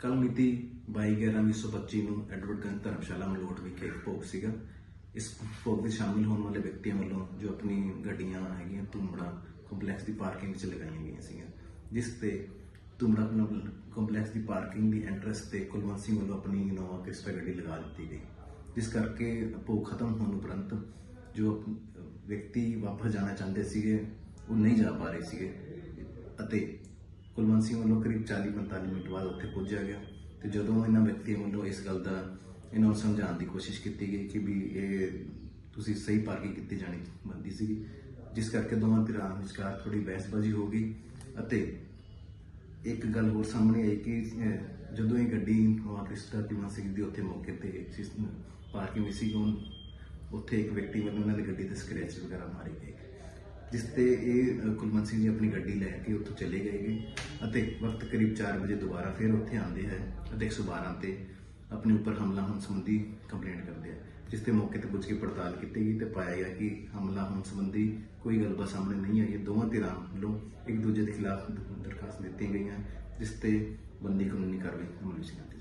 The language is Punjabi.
ਕੱਲ ਮਿਤੀ 22/11/2025 ਨੂੰ ਐਡਵਰਡ ਐਡਵਰਟਗੰਜ ਧਰਮਸ਼ਾਲਾ ਮਲੋਟ ਵਿਖੇ ਇੱਕ ਭੋਗ ਸੀਗਾ। ਇਸ ਭੋਗ ਵਿੱਚ ਸ਼ਾਮਿਲ ਹੋਣ ਵਾਲੇ ਵਿਅਕਤੀਆਂ ਵੱਲੋਂ ਜੋ ਆਪਣੀ ਗੱਡੀਆਂ ਹੈਗੀਆਂ ਧੂਮੜਾ ਕੰਪਲੈਕਸ ਦੀ ਪਾਰਕਿੰਗ ਵਿੱਚ ਲਗਾਈਆਂ ਗਈਆਂ ਸੀਗੀਆਂ, ਜਿਸ ਤੇ ਤੁੰਬੜਾ ਕੰਪਲੈਕਸ ਦੀ ਪਾਰਕਿੰਗ ਦੀ ਐਂਟਰੈਂਸ ਤੇ ਕੁਲਵੰਤ ਸਿੰਘ ਵੱਲੋਂ ਆਪਣੀ ਇਨੋਵਾ ਕ੍ਰਿਸਟਾ ਗੱਡੀ ਲਗਾ ਦਿੱਤੀ ਗਈ। ਜਿਸ ਕਰਕੇ ਭੋਗ ਖਤਮ ਹੋਣ ਉਪਰੰਤ ਜੋ ਵਿਅਕਤੀ ਵਾਪਸ ਜਾਣਾ ਚਾਹੁੰਦੇ ਸੀਗੇ, ਉਹ ਨਹੀਂ ਜਾ ਪਾ ਰਹੇ ਸੀਗੇ ਅਤੇ ਕੁਲਵੰਤ ਸਿੰਘ ਵੱਲੋਂ ਕਰੀਬ 40-45 ਮਿੰਟ ਬਾਅਦ ਉੱਥੇ ਪਹੁੰਚਿਆ ਗਿਆ ਤੇ ਜਦੋਂ ਇਹਨਾਂ ਵਿਅਕਤੀਆਂ ਵੱਲੋਂ ਇਸ ਗੱਲ ਦਾ ਇਹਨਾਂ ਨੂੰ ਸਮਝਾਉਣ ਦੀ ਕੋਸ਼ਿਸ਼ ਕੀਤੀ ਗਈ ਕਿ ਵੀ ਇਹ ਤੁਸੀਂ ਸਹੀ ਪਾਰਕਿੰਗ ਕੀਤੀ ਜਾਣੀ ਬੰਦੀ ਸੀ ਜਿਸ ਕਰਕੇ ਦੋਵਾਂ ਧਿਰਾਂ ਵਿਚਕਾਰ ਥੋੜੀ ਬਹਿਸਬਾਜ਼ੀ ਹੋ ਗਈ ਅਤੇ ਇੱਕ ਗੱਲ ਹੋਰ ਸਾਹਮਣੇ ਆਈ ਕਿ ਜਦੋਂ ਇਹ ਗੱਡੀ ਨਵਾਂ ਕ੍ਰਿਸਟਾ ਟਿਮਾ ਸਿੰਘ ਦੀ ਉੱਥੇ ਮੌਕੇ ਤੇ ਪਾਰਕਿੰਗ ਵਿੱਚ ਸੀ ਉਹ ਉੱਥੇ ਇੱਕ ਵਿਅਕਤੀ ਵੱਲੋਂ ਉਹਨਾਂ ਦੀ ਗੱਡੀ ਤੇ ਸਕ੍ਰੈਚ ਵਗੈਰਾ ਮਾਰੇ ਗਏ ਜਿਸ ਤੇ ਇਹ ਅਹ, ਸਿੰਘ ਜੀ ਆਪਣੀ ਗੱਡੀ ਲੈ ਕੇ ਉੱਥੋਂ ਚਲੇ ਗਏ ਅਤੇ ਵਕਤ ਕਰੀਬ 4 ਵਜੇ ਦੁਬਾਰਾ ਫਿਰ ਉੱਥੇ ਆਉਂਦੇ ਹੈ ਅਤੇ 112 ਤੇ ਆਪਣੇ ਉੱਪਰ ਹਮਲਾ ਹੋਣ ਸੰਬੰਧੀ ਕੰਪਲੇਂਟ ਕਰਦੇ ਆ ਜਿਸ ਤੇ ਮੌਕੇ ਤੇ ਪੁੱਛ ਕੇ ਪੜਤਾਲ ਕੀਤੀ ਗਈ ਤੇ ਪਾਇਆ ਗਿਆ ਕਿ ਹਮਲਾ ਹੋਣ ਸੰਬੰਧੀ ਕੋਈ ਗੱਲਬਾਤ ਸਾਹਮਣੇ ਨਹੀਂ ਆਈ। ਹੈ ਦੋਵਾਂ ਧਿਰਾਂ ਵੱਲੋਂ ਇੱਕ ਦੂਜੇ ਦੇ ਖਿਲਾਫ ਦਰਖਾਸਤ ਦਿੱਤੀਆਂ ਗਈਆਂ ਜਿਸ ਤੇ ਬੰਦੀ ਕਾਨੂੰਨੀ ਕਾਰਵਾਈ ਅਮਲ ਵਿੱਚ ਕੀਤੀ